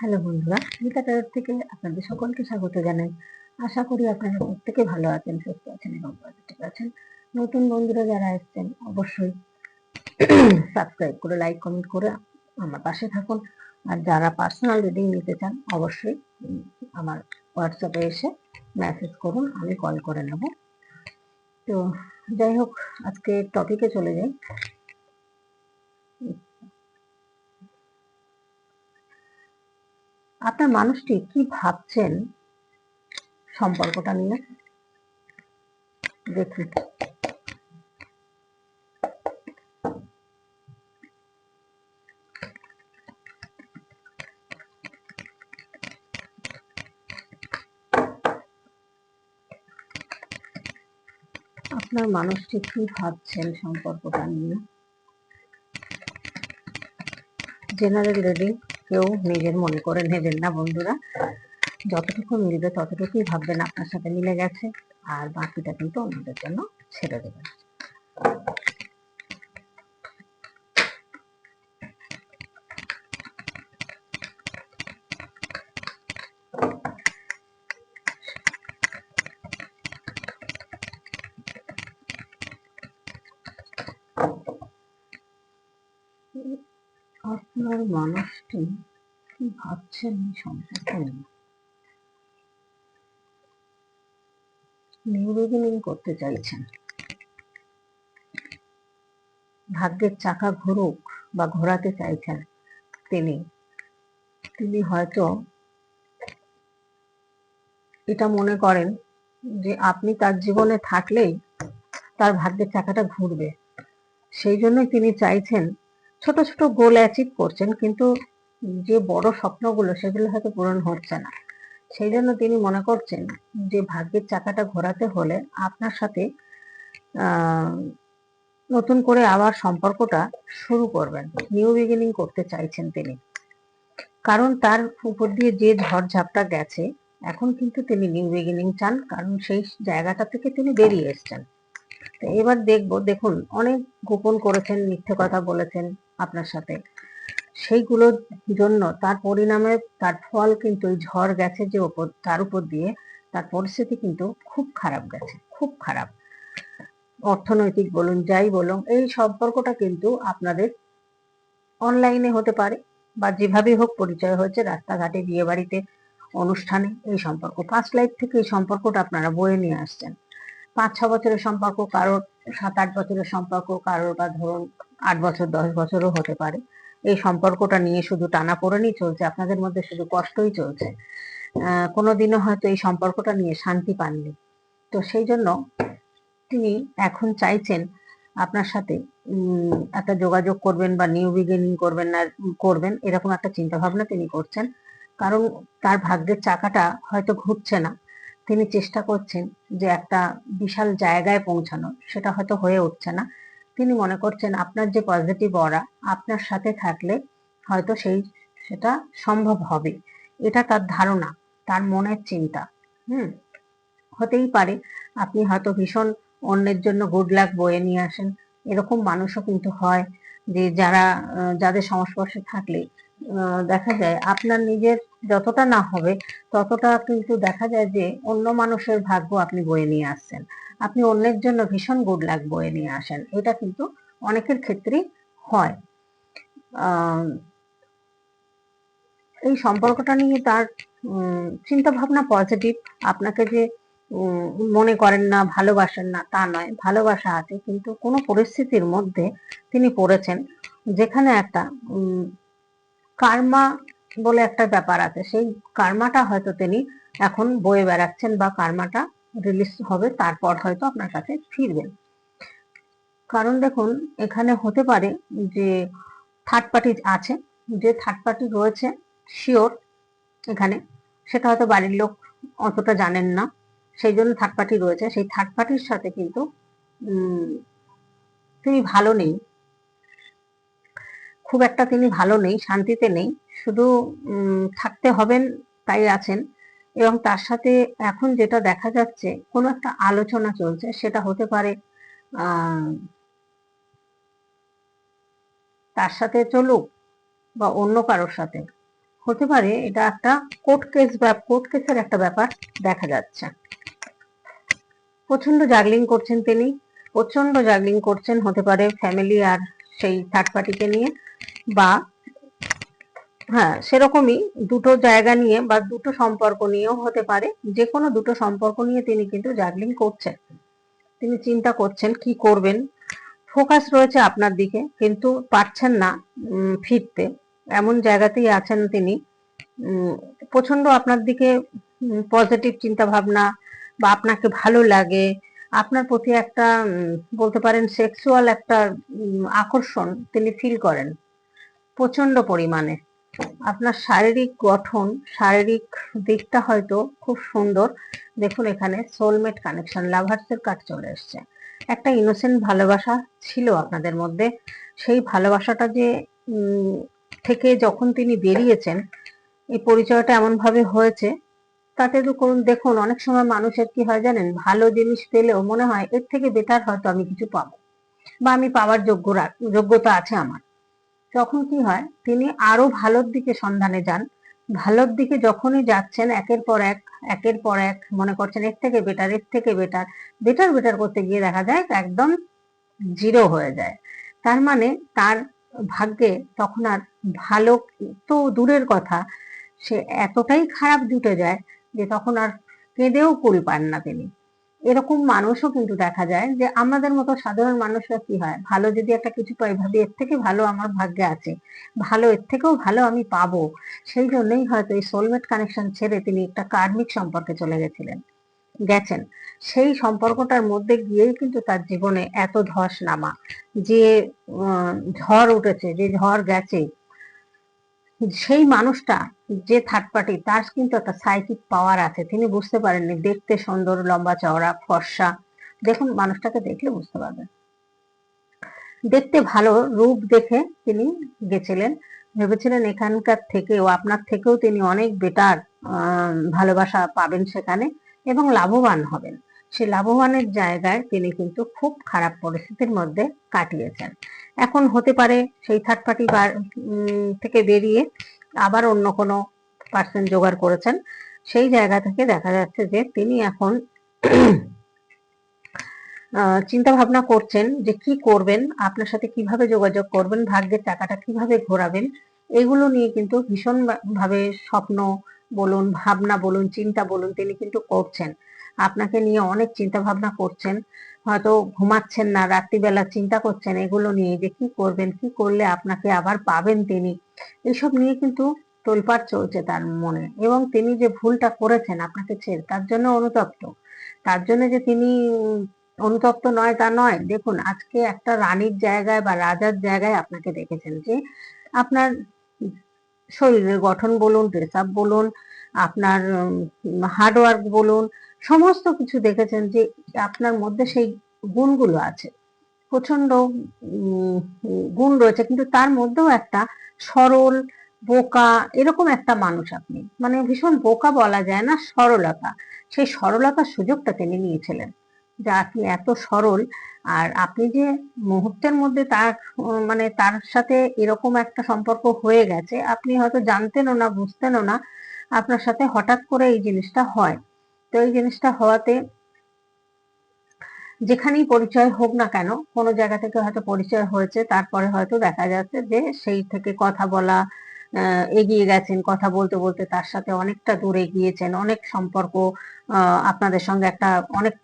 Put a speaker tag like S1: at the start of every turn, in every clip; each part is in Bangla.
S1: হ্যালো বন্ধুরা, গীতা টায়ার থেকে আপনাদের সকলকে স্বাগত জানাই। আশা করি আপনারা প্রত্যেকে ভালো আছেন, সুস্থ আছেন এবং পজিটিভ আছেন। নতুন বন্ধুরা যারা এসছেন, অবশ্যই সাবস্ক্রাইব করে লাইক কমেন্ট করে আমার পাশে থাকুন। আর যারা পার্সোনাল রিডিং নিতে চান, অবশ্যই আমার হোয়াটসঅ্যাপে এসে মেসেজ করুন, আমি কল করে নেব। তো যাই হোক, আজকে টপিকে চলে যাই। আপনার মানুষটি কি ভাবছেন সম্পর্কটা নিয়ে? দেখি আপনার মানুষটি কি ভাবছেন সম্পর্কটা নিয়ে? জেনারেল রিডিং কেউ নিজের মনে করে নেবেন না, বন্ধুরা। যতটুকু মিলবে ততটুকুই ভাববেন আপনার সাথে মিলে গেছে, আর বাকিটা কিন্তু অন্যদের জন্য ছেড়ে দেবেন। আপনার মানুষটি কি ভাবছেন নিয়ে নিউ বিগিনিং করতে চাইছেন। ভাগ্যের চাকা ঘুরুক বা ঘোরাতে চাইছেন তিনি তিনি হয়তো এটা মনে করেন যে আপনি তার জীবনে থাকলেই তার ভাগ্যের চাকাটা ঘুরবে। সেই জন্যই তিনি চাইছেন ছোট ছোট গোল অ্যাচিভ করছেন, কিন্তু যে বড় স্বপ্নগুলো সেগুলো হয়তো পূরণ হচ্ছে না। সেই জন্য তিনি মনে করছেন যে ভাগ্যের চাকাটা ঘোরাতে হলে আপনার সাথে নতুন করে আবার সম্পর্কটা শুরু করবেন। নিউ বিগিনিং করতে চাইছেন তিনি। কারণ তার উপর দিয়ে যে ঝড়ঝাপটা গেছে, এখন কিন্তু তিনি নিউ বিগিনিং চান, কারণ সেই জায়গাটা থেকে তিনি বেরিয়ে এসেছেন। এবার দেখব, দেখুন, অনেক গোপন করেছেন, মিথ্যে কথা বলেছেন আপনার সাথে। সেইগুলোর জন্য তার পরিণামে তার ফল কিন্তু ঝড় গেছে যে ওপর, তার উপর দিয়ে তার পরিস্থিতি কিন্তু খুব খারাপ গেছে, খুব খারাপ। অর্থনৈতিক বলুন, যাই বলুন, এই সম্পর্কটা কিন্তু আপনাদের অনলাইনে হতে পারে বা যেভাবেই হোক পরিচয় হয়েছে, রাস্তাঘাটে বিয়ে বাড়িতে অনুষ্ঠানে এই সম্পর্ক ফার্স্ট লাইফ থেকে এই সম্পর্কটা আপনারা বয়ে নিয়ে আসছেন। পাঁচ, ছ বছরের সম্পর্ক, কারোর সাত, আট বছরের সম্পর্ক, কারোর বা ধরুন আট বছর, দশ বছরও হতে পারে। এই সম্পর্কটা নিয়ে শুধু টানা পড়েনই চলছে, আপনাদের মধ্যে শুধু কষ্টই চলছে। কোনোদিনও হয়তো এই সম্পর্কটা নিয়ে শান্তি পাননি। তো সেই জন্য তিনি এখন চাইছেন আপনার সাথে একটা যোগাযোগ করবেন বা নিউ বিগিনিং করবেন না, করবেন, এরকম একটা চিন্তা ভাবনা তিনি করছেন। কারণ তার ভাগ্যের চাকাটা হয়তো ঘুরছে না। তিনি চেষ্টা করছেন যে একটা বিশাল জায়গায় পৌঁছানো সেটা হয়তো হয়ে উঠছে না। তিনি মনে করছেন, আপনার যে পজিটিভ অরা আপনার সাথে থাকলে হয়তো সেই, সেটা সম্ভব হবে। এটা তার ধারণা, তার মনের চিন্তা। হুম? হতেই পারে, আপনি হয়তো ভীষণ অন্যের জন্য গুড লাক বয়ে নিয়ে আসেন। এরকম মানুষও কিন্তু হয় যে যারা যাদের সংস্পর্শে থাকলে দেখা যায় আপনার নিজের যতটা না হবে, ততটা কিন্তু দেখা যায় যে অন্য মানুষের ভাগ্য আপনি বয়ে নিয়ে আসছেন। আপনি অন্যের জন্য ভীষণ গুড লাক বয়ে নিয়ে আসেন। এটা কিন্তু অনেকের ক্ষেত্রেই হয়। এই সম্পর্কটা নিয়ে তার চিন্তা ভাবনা পজিটিভ আপনাকে যে মনে করেন না, ভালোবাসেন না, তা নয়। ভালোবাসা আছে, কিন্তু কোনো পরিস্থিতির মধ্যে তিনি পড়েছেন, যেখানে একটা কার্মা বলে একটা ব্যাপার আছে। সেই কার্মাটা হয়তো তিনি এখন বয়ে বেড়াচ্ছেন বা কার্মাটা রিলিজ হবে, তারপর হয়তো আপনার কাছে ফিরবেন। কারণ দেখুন, এখানে হতে পারে যে থার্ড পার্টি আছে, যে থার্ড পার্টি রয়েছে শিওর এখানে। সেটা হয়তো বাড়ির লোক অতটা জানেন না, সেই জন্য থার্ড পার্টি রয়েছে। সেই থার্ড পার্টির সাথে কিন্তু তিনি ভালো নেই। খুব একটা তিনি ভালো নেই, শান্তিতে নেই। শুধু থাকতে হবেন, তাই আছেন। এবং তার সাথে এখন যেটা দেখা যাচ্ছে, কোনো একটা আলোচনা চলছে, সেটা হতে পারে তার সাথে চলুক বা অন্য কারোর সাথে। হতে পারে এটা একটা কোর্ট কেস বা কোর্ট কেসের একটা ব্যাপার দেখা যাচ্ছে। প্রচণ্ড জাগলিং করছেন তিনি প্রচণ্ড জাগলিং করছেন, হতে পারে ফ্যামিলি আর সেই থার্ড পার্টিকে নিয়ে বা হ্যাঁ সেরকমই দুটো জায়গা নিয়ে বা দুটো সম্পর্ক নিয়েও হতে পারে। যে কোনো দুটো সম্পর্ক নিয়ে তিনি কিন্তু জাগলিং করছেন। তিনি চিন্তা করছেন কি করবেন। ফোকাস রয়েছে আপনার দিকে, কিন্তু পারছেন না ফিরতে। এমন জায়গাতেই আছেন তিনি। প্রচণ্ড আপনার দিকে পজিটিভ চিন্তা ভাবনা বা আপনাকে ভালো লাগে। আপনার প্রতি একটা বলতে পারেন সেক্সুয়াল একটা আকর্ষণ তিনি ফিল করেন প্রচণ্ড পরিমাণে। আপনার শারীরিক গঠন, শারীরিক দিকটা হয়তো খুব সুন্দর। দেখুন এখানে সোলমেট কানেকশন লাভার্সের কার্ড চলে এসছে। একটা ইনোসেন্ট ভালোবাসা ছিল আপনাদের মধ্যে। সেই ভালোবাসাটা যে থেকে যখন তিনি বেরিয়েছেন, এই পরিচয়টা এমন ভাবে হয়েছে তাতে তো করুন, দেখুন, অনেক সময় মানুষের কি হয় জানেন? ভালো জিনিস পেলেও মনে হয় এর থেকে বেটার হয়তো আমি কিছু পাবো। বা আমি পাওয়ার যোগ্য যোগ্যতা আছে আমার। তখন কি হয়? তিনি আরও ভালোর দিকে সন্ধানে যান। ভালোর দিকে যখনই যাচ্ছেন, একের পর এক, একের পর এক, মনে করছেন এর থেকে বেটার এর থেকে বেটার বেটার বেটার করতে গিয়ে দেখা যায় একদম জিরো হয়ে যায়। তার মানে তার ভাগ্যে তখন আর ভালো তো দূরের কথা, সে এতটাই খারাপ জুটে যায় যে তখন আর কেঁদেও কুল পান না তিনি। এরকম মানুষও কিন্তু দেখা যায় যে আমাদের মতো সাধারণ মানুষরা কি হয়? ভালো যদি একটা কিছু পাই, ভাবি এর থেকে ভালো আমার ভাগ্যে আছে, ভালো এর থেকেও ভালো আমি পাবো। সেই জন্যই হয়তো এই সোলমেট কানেকশন ছেড়ে তিনি একটা কার্মিক সম্পর্কে চলে গেছিলেন, গেছেন। সেই সম্পর্কটার মধ্যে গিয়েই কিন্তু তার জীবনে এত ধস নামা, যে ঝড় উঠেছে, যে ঝড় গেছে সেই মানুষটা, যে থার্ড পার্টি তার কিন্তু একটা সাইকিক পাওয়ার আছে। তিনি বুঝতে পারেননি, দেখতে সুন্দর, লম্বা চওড়া, ফর্সা। দেখুন, মানুষটাকে দেখলে বুঝতে পারবেন। দেখতে ভালো, রূপ দেখে তিনি গেছিলেন। ভেবেছিলেন এখানকার থেকেও আপনার থেকেও তিনি অনেক বেটার ভালোবাসা পাবেন সেখানে এবং লাভবান হবেন। সেই লাভবানের জায়গায় তিনি কিন্তু খুব খারাপ পরিস্থিতির মধ্যে কাটিয়েছেন। এখন হতে পারে সেই থার্ড পার্টি থেকে বেরিয়ে আবার অন্য কোনো পার্সন জোগাড় করেছেন। সেই জায়গা থেকে দেখা যাচ্ছে যে তিনি এখন চিন্তা ভাবনা করছেন যে কি করবেন, আপনার সাথে কীভাবে যোগাযোগ করবেন, ভাগ্যের টাকাটা কীভাবে ঘোরাবেন, এগুলো নিয়ে কিন্তু ভীষণ ভাবে স্বপ্ন বলুন, ভাবনা বলুন, চিন্তা বলুন তিনি কিন্তু করছেন। আপনাকে নিয়ে অনেক চিন্তা ভাবনা করছেন, হয়তো ঘুমাচ্ছেন না, রাত্রিবেলা চিন্তা করছেন এগুলো নিয়ে যে কি করবেন, কি করলে আপনাকে আবার পাবেন তিনি। এইসব নিয়ে কিন্তু তোলপাড় চলছে তার মনে এবং তিনি যে ভুলটা করেছেন আপনাকে ছেড়ে, তার জন্য অনুতপ্ত। তার জন্য যে তিনি অনুতপ্ত নয় তা নয়। দেখুন, আজকে একটা রানীর জায়গায় বা রাজার জায়গায় আপনাকে দেখেছেন যে আপনার শরীরের গঠন বলুন ড্রেস আপ বলুন, আপনার হার্ডওয়ার্ক বলুন সমস্ত কিছু দেখেছেন যে আপনার মধ্যে সেই গুণগুলো আছে। প্রচণ্ড গুণ রয়েছে, কিন্তু তার মধ্যেও একটা সরল, বোকা, এরকম একটা মানুষ আপনি। মানে ভীষণ বোকা বলা যায় না, সরলতা। সেই সরলতার সুযোগটা তিনি নিয়েছিলেন, যে আপনি এত সরল, আর আপনি যে মুহূর্তের মধ্যে তার মানে তার সাথে এরকম একটা সম্পর্ক হয়ে গেছে, আপনি হয়তো জানতেনও না, বুঝতেনও না, আপনার সাথে হঠাৎ করে এই জিনিসটা হয়। তো এই জিনিসটা হওয়াতে যেখানেই পরিচয় হোক না কেন, কোনো জায়গা থেকে হয়তো পরিচয় হয়েছে, তারপরে হয়তো দেখা যাচ্ছে যে সেই থেকে কথা বলা এগিয়ে গেছেন, কথা বলতে বলতে তার সাথে অনেকটা দূরে গিয়েছেন, অনেক সম্পর্ক আপনাদের সঙ্গে একটা অনেক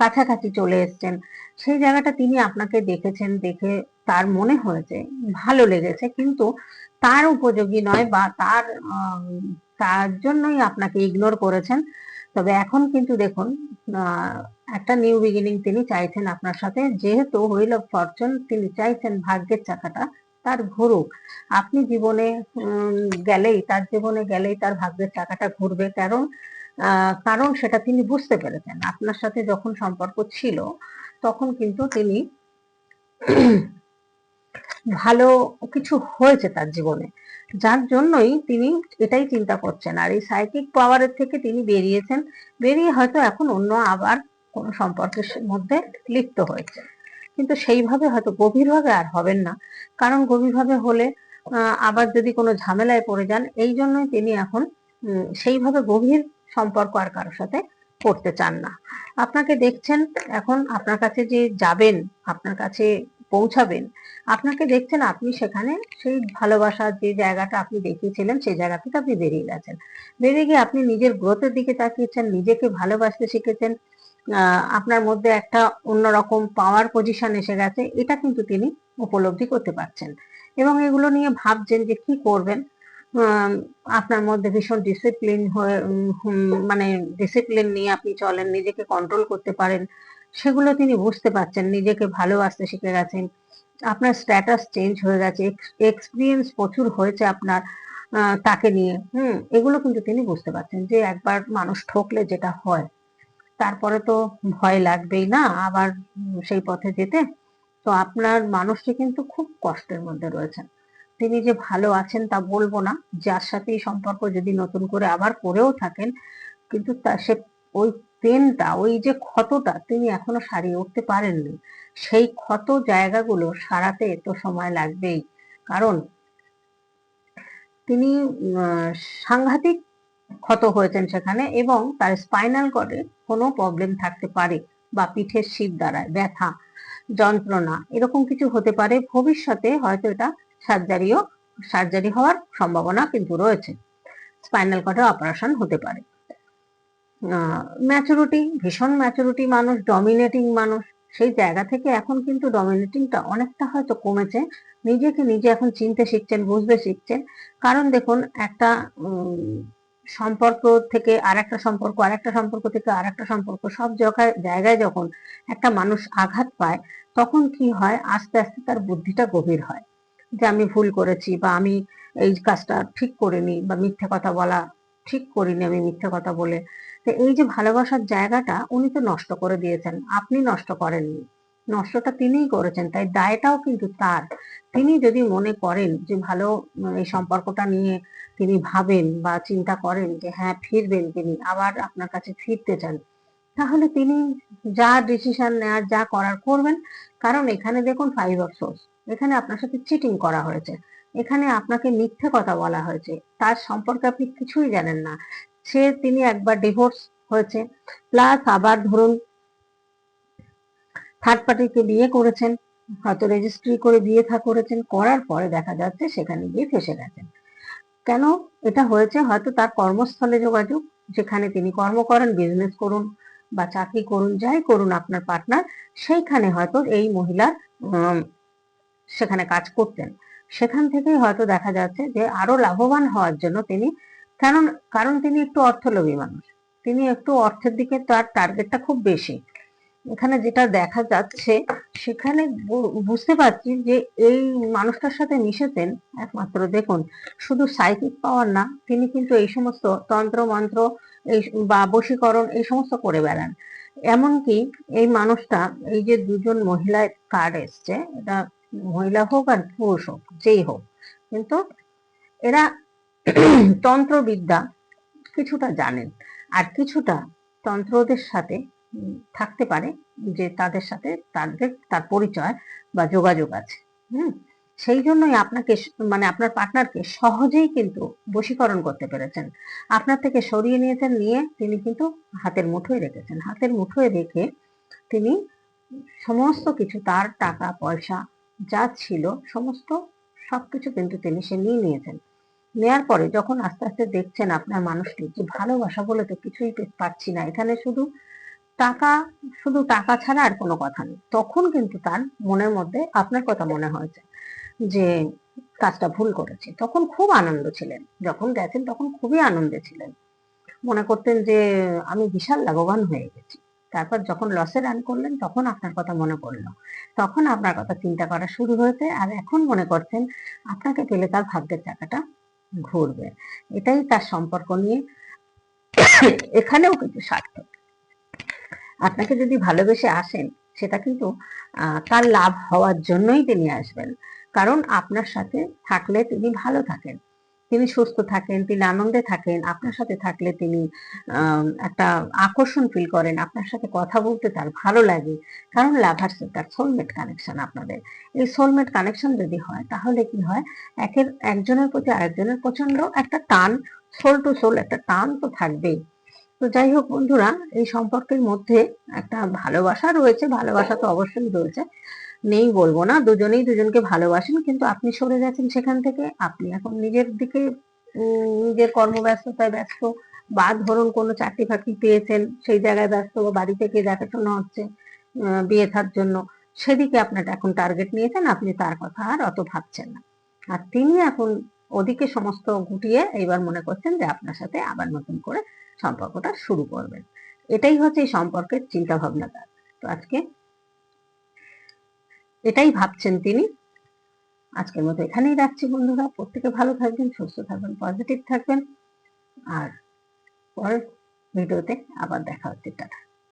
S1: কাছাকাছি চলে এসেছেন। সেই জায়গাটা তিনি আপনাকে দেখেছেন, দেখে তার মনে হয়েছে, ভালো লেগেছে, কিন্তু তার উপযোগী নয় বা তার তার জন্যই আপনাকে ইগনোর করেছেন। তবে এখন কিন্তু দেখুন একটা নিউ বিগিনিং তিনি চাইছেন আপনার সাথে। যেহেতু হুইল অফ ফরচুন তিনি চাইছেন ভাগ্যের চাকাটা তার ঘুরুক। আপনি জীবনে গেলেই, তার জীবনে গেলেই তার ভাগ্যের চাকাটা ঘুরবে। কারণ কারণ সেটা তিনি বুঝতে পেরেছেন। আপনার সাথে যখন সম্পর্ক ছিল, তখন কিন্তু তিনি ভালো কিছু হয়েছে তার জীবনে। যার জন্যই তিনি এটাই চিন্তা করছেন। আর এই সাইকিক পাওয়ারের থেকে তিনি বেরিয়েছেন। বেরিয়ে হয়তো এখন অন্য আবার কোনো সম্পর্কের মধ্যে লিপ্ত হয়েছে। কিন্তু সেইভাবে হয়তো গভীরভাবে আর হবেন না। কারণ গভীরভাবে হলে আবার যদি কোনো ঝামেলায় পড়ে যান, এই জন্যই তিনি এখন সেইভাবে গভীর সম্পর্ক আর কারোর সাথে করতে চান না। আপনাকে দেখছেন, এখন আপনার কাছে যে যাবেন, আপনার কাছে পৌঁছাবেন। আপনাকে দেখছেন আপনি সেখানে সেই ভালোবাসার যে জায়গাটা আপনি দেখিয়েছিলেন, সেই জায়গা থেকে আপনি বেরিয়ে গেছেন। বেরিয়ে গিয়ে আপনি নিজের গ্রোথের দিকে তাকিয়েছেন, নিজেকে ভালোবাসতে শিখেছেন আপনার মধ্যে একটা অন্যরকম পাওয়ার পজিশন এসে গেছে, এটা কিন্তু তিনি উপলব্ধি করতে পারছেন। এবং এগুলো নিয়ে ভাবছেন যে কি করবেন? আপনার মধ্যে ভীষণ ডিসিপ্লিন হয়ে মানে ডিসিপ্লিন নিয়ে আপনি চলেন, নিজেকে কন্ট্রোল করতে পারেন। সেগুলো তিনি বুঝতে পারছেন, নিজেকে ভালোবাসতে শিখে গেছেন। আপনার স্ট্যাটাস চেঞ্জ হয়ে গেছে এক্সপিরিয়েন্স প্রচুর হয়েছে আপনার তাকে নিয়ে। হুম, এগুলো কিন্তু তিনি বুঝতে পারছেন যে একবার মানুষ ঠকলে যেটা হয়, তারপরে তো ভয় লাগবেই না আবার সেই পথে যেতে। তো আপনার মানুষটি কিন্তু খুব কষ্টের মধ্যে রয়েছেন। তিনি যে ভালো আছেন তা বলব না, যার সাথে সম্পর্ক যদি নতুন করে আবার করেও থাকেন, কিন্তু তা সে ওই পেনটা ওই যে ক্ষতটা তিনি এখনও সারিয়ে উঠতে পারেননি। সেই ক্ষত জায়গাগুলো সারাতে তো সময় লাগবেই। কারণ তিনি সাংঘাতিক ক্ষত হয়েছেন সেখানে এবং তার স্পাইনাল কর্ডে কোনো প্রবলেম থাকতে পারে বা পিঠের শীত দ্বারায়, ব্যথা, যন্ত্রণা, এরকম কিছু হতে পারে। ভবিষ্যতে হয়তো এটা সার্জারিও, সার্জারি হওয়ার সম্ভাবনা কিন্তু রয়েছে। স্পাইনাল কর্ডে অপারেশন হতে পারে। ম্যাচুরিটি ভীষণ ম্যাচুরিটি মানুষ ডমিনেটিং মানুষ। সেই জায়গা থেকে এখন কিন্তু ডমিনেটিংটা অনেকটা হয়তো কমেছে। নিজেকে নিজে এখন চিনতে শিখছেন, বুঝতে শিখছেন। কারণ দেখুন, একটা সম্পর্ক থেকে আর একটা সম্পর্ক আর একটা সম্পর্ক থেকে আর একটা সম্পর্ক, সব জায়গায় জায়গায় যখন একটা মানুষ আঘাত পায়, তখন কি হয়? আস্তে আস্তে তার বুদ্ধিটা গভীর হয়। যে আমি ভুল করেছি বা আমি এই কাজটা ঠিক করিনি বা মিথ্যে কথা বলা ঠিক করিনি, আমি মিথ্যে কথা বলে তো এই যে ভালোবাসার জায়গাটা উনি তো নষ্ট করে দিয়েছেন, আপনি নষ্ট করেননি। নষ্টটা তিনিই করেছেন, তাই দায়টাও কিন্তু তার। তিনি যদি মনে করেন যে ভালো এই সম্পর্কটা নিয়ে তিনি ভাবেন বা চিন্তা করেন যে হ্যাঁ ফিরবেন তিনি, আবার আপনার কাছে ফিরতে চান, তাহলে তিনি যা ডিসিশন নেওয়ার যা করার করবেন। কারণ এখানে দেখুন ফাইভ অফ সোর্স এখানে আপনার সাথে চিটিং করা হয়েছে, এখানে আপনাকে মিথ্যে কথা বলা হয়েছে, তার সম্পর্কে আপনি কিছুই জানেন না। সে তিনি একবার ডিভোর্স হয়েছে। প্লাস আবার ধরুন থার্ড পার্টিকে বিয়ে করেছেন, হয়তো রেজিস্ট্রি করে বিয়ে থা, করেছেন, করার পরে দেখা যাচ্ছে সেখানে গিয়ে ফেসে গেছেন। কেন? এটা হয়েছে হয়তো তার কর্মস্থলে যোগাযোগ, যেখানে তিনি কর্ম করেন বিজনেস করুন বা চাকরি করুন, যাই করুন আপনার পার্টনার সেইখানে হয়তো এই মহিলার সেখানে কাজ করতেন। সেখান থেকেই হয়তো দেখা যাচ্ছে যে আরও লাভবান হওয়ার জন্য তিনি কারণ কারণ তিনি একটু অর্থলোভী মানুষ। তিনি একটু অর্থের দিকে তার টার্গেটটা খুব বেশি। এখানে যেটা দেখা যাচ্ছে, সেখানে বুঝতে পারছি যে এই মানুষটার সাথে মিশেছেন একমাত্র, দেখুন, শুধু সাইকিক পাওয়ার না, তিনি কিন্তু এই সমস্ত তন্ত্র মন্ত্র, এই বা বশীকরণ, এই সমস্ত করে বেড়ান। এমনকি এই মানুষটা, এই যে দুজন মহিলার কার্ড এসছে এটা মহিলা হোক আর পুরুষ হোক, যেই হোক, কিন্তু এরা তন্ত্রবিদ্যা কিছুটা জানেন। আর কিছুটা তন্ত্রদের সাথে থাকতে পারে যে তাদের সাথে তাদের, তার পরিচয় বা যোগাযোগ আছে। হুম? সেই জন্যই আপনাকে মানে আপনার পার্টনারকে সহজেই কিন্তু বশীকরণ করতে পেরেছেন। আপনার থেকে সরিয়ে নিয়েছেন, নিয়ে তিনি কিন্তু হাতের মুঠোয় রেখেছেন। হাতের মুঠোয় রেখে তিনি সমস্ত কিছু, তার টাকা, পয়সা যা ছিল, সমস্ত সবকিছু কিন্তু তিনি সে নিয়ে নিয়েছেন। নেয়ার পরে যখন আস্তে আস্তে দেখছেন আপনার মানুষটি যে ভালোবাসা বলে তো কিছুই পাচ্ছি না, এখানে শুধু টাকা শুধু টাকা ছাড়া আর কোনো কথা নেই। তখন কিন্তু তার মনের মধ্যে আপনার কথা মনে হয়েছে যে কাজটা ভুল করেছি। তখন খুব আনন্দ ছিলেন। যখন গেছেন তখন খুবই আনন্দে ছিলেন। মনে করতেন যে আমি বিশাল লাভবান হয়ে গেছি। তারপর যখন লসে রান করলেন তখন আপনার কথা মনে পড়ল। তখন আপনার কথা চিন্তা করা শুরু হয়েছে। আর এখন মনে করছেন, আপনাকে পেলে তার ভাগ্যের চাকাটা ঘুরবে। এটাই তার সম্পর্ক নিয়ে এখানেও কিন্তু সার্থক। আপনাকে যদি ভালোবেসে আসেন, সেটা কিন্তু তার লাভ হওয়ার জন্যই তিনি আসবেন। কারণ আপনার সাথে থাকলে তিনি ভালো থাকেন। তিনি সুস্থ থাকেন, তিনি আনন্দে থাকেন, আপনার সাথে থাকলে তিনি একটা আকর্ষণ ফিল করেন, আপনার সাথে কথা বলতে তার ভালো লাগে। কারণ লাভার্স তার সোলমেট কানেকশন আপনাদের। এই সোলমেট কানেকশন যদি হয়, তাহলে কি হয়? একের, একজনের প্রতি আরেকজনের প্রচণ্ড একটা টান সোল টু সোল একটা টান তো থাকবেই। তো যাই হোক বন্ধুরা, এই সম্পর্কের মধ্যে একটা ভালোবাসা রয়েছে, ভালোবাসা তো অবশ্যই রয়েছে। নেই বলব না, দুজনেই দুজনকে ভালোবাসেন, কিন্তু আপনি সরে যাচ্ছেন সেখান থেকে, আপনি এখন নিজের দিকে নিজের কর্মব্যস্ততায় ব্যস্ত, বা ধরুন কোনো চাকরি ফাকরি পেয়েছেন, সেই জায়গায় ব্যস্ত, বা বাড়ি থেকে দেখাশোনা হচ্ছে বিয়ে থার জন্য, সেদিকে আপনার এখন টার্গেট নিয়েছেন, আপনি তার কথা আর অত ভাবছেন না। আর তিনি এখন ওদিকে সমস্ত গুটিয়ে এইবার মনে করছেন যে আপনার সাথে আবার নতুন করে সম্পর্কটা শুরু করবেন। এটাই হচ্ছে এই সম্পর্কের চিন্তা ভাবনাটা তো আজকে এটাই ভাবছেন তিনি। আজকের মতো এখানেই রাখছি বন্ধুরা। প্রত্যেকে ভালো থাকবেন, সুস্থ থাকবেন পজিটিভ থাকবেন। আর পরের ভিডিওতে আবার দেখা হচ্ছে। টাটা।